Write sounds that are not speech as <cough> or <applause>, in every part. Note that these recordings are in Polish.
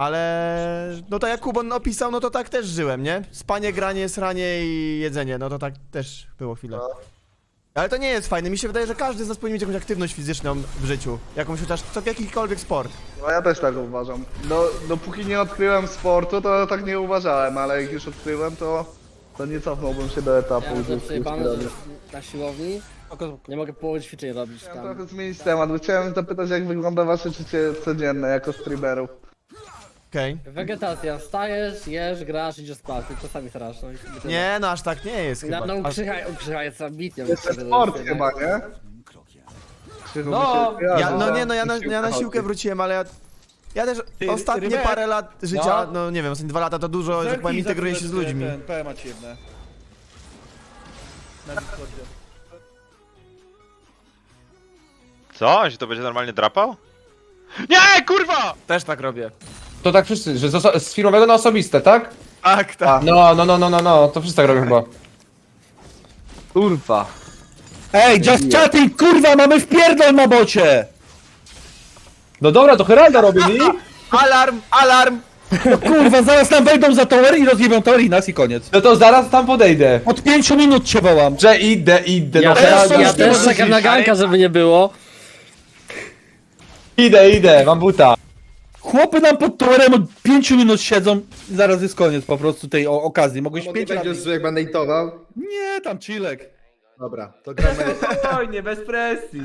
Ale no tak jak Kubon opisał, no to tak też żyłem, nie? Spanie, granie, sranie i jedzenie, no to tak też było chwilę. No. Ale to nie jest fajne, mi się wydaje, że każdy z nas powinien mieć jakąś aktywność fizyczną w życiu. Jakąś chociaż, co, jakikolwiek sport. No ja też tak uważam. No, dopóki nie odkryłem sportu, to tak nie uważałem, ale jak już odkryłem, to, to nie cofnąłbym się do etapu. Ja jestem że- przejebany, że na siłowni nie mogę połowy ćwiczeń robić Chciałem tam. trochę zmienić temat, bo chciałem zapytać jak wygląda wasze życie codzienne jako streamerów. Okej. Wegetacja, wstajesz, jesz, grasz, idziesz spać, tylko czasami strasz, no i tyle. Nie, no aż tak nie jest chyba. Na, no Aż- ukrzycha, ukrzycha jest ambitnie. Jeszcze sport chyba, nie? Krzychu, No, mi się kojarzy, Ja, no nie, no ja na, ja na siłkę wróciłem, ale ja... Ja też Ty, ostatnie Rybek? parę lat życia, No. no nie wiem, ostatnie dwa lata to dużo, że tak powiem, integruję się z ludźmi. Ten, PMA ci jedne. Na Discordzie. Co? On się to będzie normalnie drapał? Nie, kurwa! Też tak robię. To tak wszyscy, że z, oso- z filmowego na osobiste, tak? Tak, tak. No, no, no, no, no, no, to wszyscy tak robią chyba. Kurwa. Ej, just chatting, kurwa, mamy wpierdol na bocie! No dobra, to Heralda robię, nie? <laughs> Alarm, alarm! No kurwa, zaraz nam wejdą za tower i rozjebią tower i nas i koniec. No to zaraz tam podejdę. Od pięciu minut cię wołam. Że idę, idę, Ja no też, Heralda ja też nie czekam na możesz ganka, żeby nie było. Idę, idę, mam buta. Chłopy nam pod towerem od pięciu minut siedzą i zaraz jest koniec po prostu tej o- okazji. Mogłeś Nie pięć lat... będziesz, że jak będę itował? Nie, tam chillek. Dobra, to gramy. Spokojnie, bez presji.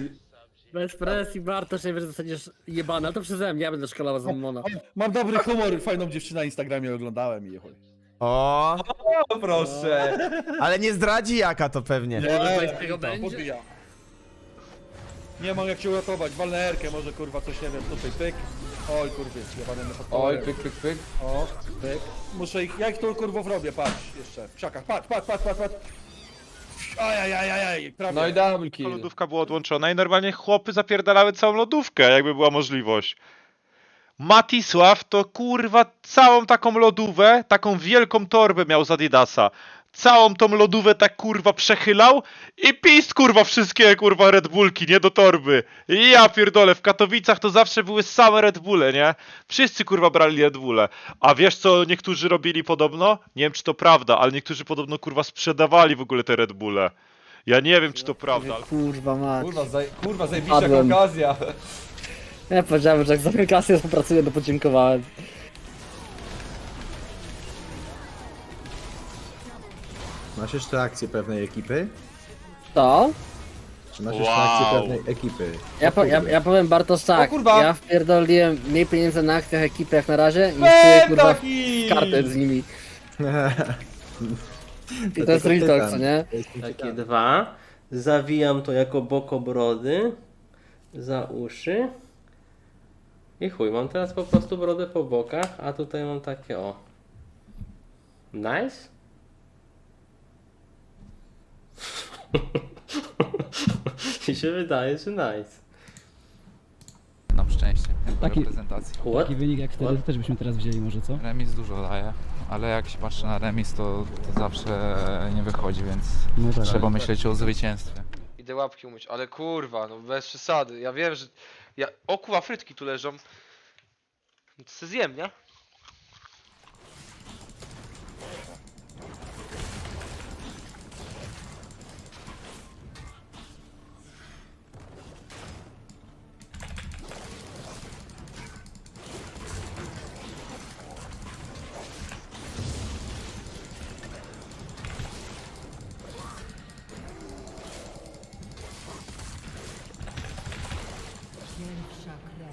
Bez presji, Bartosz, nie wiesz, że dostaniesz jebane, ale to przeze mnie, ja będę szkalował z Mona. Mam dobry humor, fajną dziewczynę na Instagramie oglądałem i je chuj. O, O, proszę. ale nie zdradzi jaka to pewnie. Nie, no, Eee, z tego tam, będzie? podbija. Nie mam jak cię uratować, walnę erkę, może kurwa coś nie wiem, tutaj pyk. Oj kurwy, jebany na pod Oj, pyk, pyk, pyk. O, pyk. Muszę ich, ja ich tu kurwów robię, patrz jeszcze, w krzakach, patrz, patrz, patrz, patrz, patrz. Ajajajajaj, prawie. No i double kill. Lodówka była odłączona i normalnie chłopy zapierdalały całą lodówkę, jakby była możliwość. Matisław to kurwa całą taką lodówę, taką wielką torbę miał z Adidasa. Całą tą lodówę tak kurwa przechylał i pis kurwa wszystkie kurwa Red Bullki, nie do torby. I ja pierdolę, w Katowicach to zawsze były same Red Bulle, nie? Wszyscy kurwa brali Red Bulle. A wiesz co niektórzy robili podobno? Nie wiem czy to prawda, ale niektórzy podobno kurwa sprzedawali w ogóle te Red Bulle. Ja nie wiem czy to prawda, ale Kurwa mać. Kurwa, zaj, kurwa zajebista Padłem. okazja. Ja powiedziałem, że jak za klasę współpracuję, to podziękowałem. Masz jeszcze akcję pewnej ekipy? To? Czy masz Wow. jeszcze akcję pewnej ekipy? Ja, po, ja, ja powiem Bartosz tak, O kurwa. ja wpierdoliłem mniej pieniędzy na akcjach ekipy jak na razie niż ty Eee, kurwa w kartę z nimi. <laughs> I to jest real talk, co nie? Takie dwa. Zawijam to jako bok obrody. Za uszy. I chuj, mam teraz po prostu brodę po bokach, a tutaj mam takie o. Nice? <laughs> Mi się wydaje, że nice. Nam szczęście Taki- reprezentacji. What? Taki wynik jak wtedy też byśmy teraz wzięli może, co? Remis dużo daje, ale jak się patrzy na remis, to, to zawsze nie wychodzi, więc No tak. trzeba myśleć o zwycięstwie. Idę łapki umyć, ale kurwa, no bez przesady. Ja wiem, że. Ja... O kurwa, frytki tu leżą. No To se zjem, nie? Şakra.